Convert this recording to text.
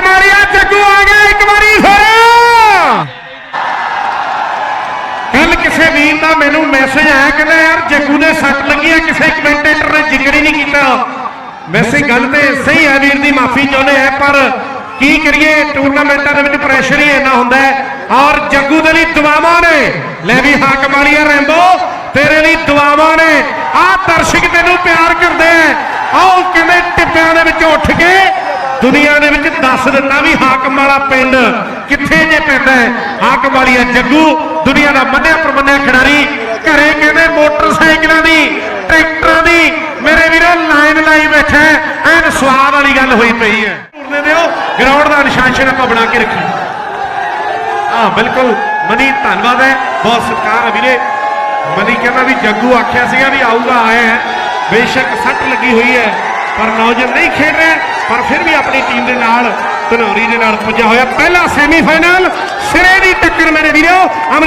ਮਾਰਿਆ ਜੱਗੂ ਆ ਗਿਆ ਇੱਕ ਵਾਰੀ ਫਿਰ। ਕੱਲ ਕਿਸੇ ਵੀਰ ਦਾ ਮੈਨੂੰ ਮੈਸੇਜ ਆਇਆ ਕਹਿੰਦਾ, ਯਾਰ ਜੱਗੂ ਦੇ ਸੱਟ ਲੱਗੀ ਆ, ਕਿਸੇ ਕਮੈਂਟੇਟਰ ਨੇ ਜ਼ਿਕਰ ਹੀ ਨਹੀਂ ਕੀਤਾ। ਵੈਸੇ ਗੱਲ ਤੇ ਸਹੀ ਹੈ ਵੀਰ ਦੀ, ਮਾਫੀ ਚਾਹੁੰਦੇ ਆ, ਪਰ ਕੀ ਕਰੀਏ ਟੂਰਨਾਮੈਂਟਾਂ ਦੇ ਵਿੱਚ ਪ੍ਰੈਸ਼ਰ ਹੀ ਇੰਨਾ ਹੁੰਦਾ ਹੈ। ਔਰ ਜੱਗੂ ਦੇ ਲਈ ਦੁਆਵਾਂ ਨੇ। ਲੈ ਵੀ ਹਾਕ ਮਾਰੀਆ ਰੈਂਬੋ, ਤੇਰੇ ਲਈ ਦੁਆਵਾਂ ਨੇ। ਆਹ ਦਰਸ਼ਕ ਤੈਨੂੰ ਪਿਆਰ ਕਰਦੇ ਆ। ਆਓ ਕਹਿੰਦੇ ਟਿੱਪਿਆਂ ਦੇ ਵਿੱਚ ਉੱਠ ਕੇ ਦੁਨੀਆ ਦੇ ਵਿੱਚ ਦੱਸ ਦਿੱਤਾ ਵੀ ਹਾਕਮ ਵਾਲਾ ਪਿੰਡ ਕਿੱਥੇ ਜੇ ਪੈਂਦਾ ਹੈ। ਹਾਕਮ ਵਾਲੀਆ ਜੱਗੂ, ਦੁਨੀਆ ਦਾ ਮੰਨਿਆ ਪ੍ਰਮੰਨਿਆ ਖਿਡਾਰੀ, ਘਰੇ ਕਹਿੰਦੇ ਮੋਟਰਸਾਈਕਲਾਂ ਦੀ, ਟਰੈਕਟਰਾਂ ਦੀ, ਮੇਰੇ ਵੀਰੋ, ਲਾਈਨ ਲਾਈ ਬੈਠਾ ਐਨ ਸਵਾਦ ਵਾਲੀ ਗੱਲ ਹੋਈ ਪਈ ਹੈ। ਦੇ ਦਿਓ ਗਰਾਊਂਡ ਦਾ ਅਨੁਸ਼ਾਸਨ ਆਪਾਂ ਬਣਾ ਕੇ ਰੱਖੀ ਹਾਂ, ਬਿਲਕੁਲ। ਮਨੀ, ਧੰਨਵਾਦ ਹੈ। ਬਹੁਤ ਸਤਿਕਾਰ ਹੈ ਵੀਰੇ। ਮਨੀ ਕਹਿੰਦਾ ਵੀ ਜੱਗੂ ਆਖਿਆ ਸੀਗਾ ਵੀ ਆਊਗਾ, ਆਇਆ ਬੇਸ਼ੱਕ ਸੱਟ ਲੱਗੀ ਹੋਈ ਹੈ। ਪਰ ਨੌਜਵਾਨ ਨਹੀਂ ਖੇਡ ਰਿਹਾ, ਪਰ ਫਿਰ ਵੀ ਆਪਣੀ ਟੀਮ ਦੇ ਨਾਲ ਧਨੌਰੀ ਦੇ ਨਾਲ ਪੁੱਜਾ ਹੋਇਆ ਪਹਿਲਾ ਸੈਮੀਫਾਈਨਲ ਸਿਰੇ ਦੀ ਟੱਕਰ ਮੇਰੇ ਵੀਰੋ ਅਮਰ-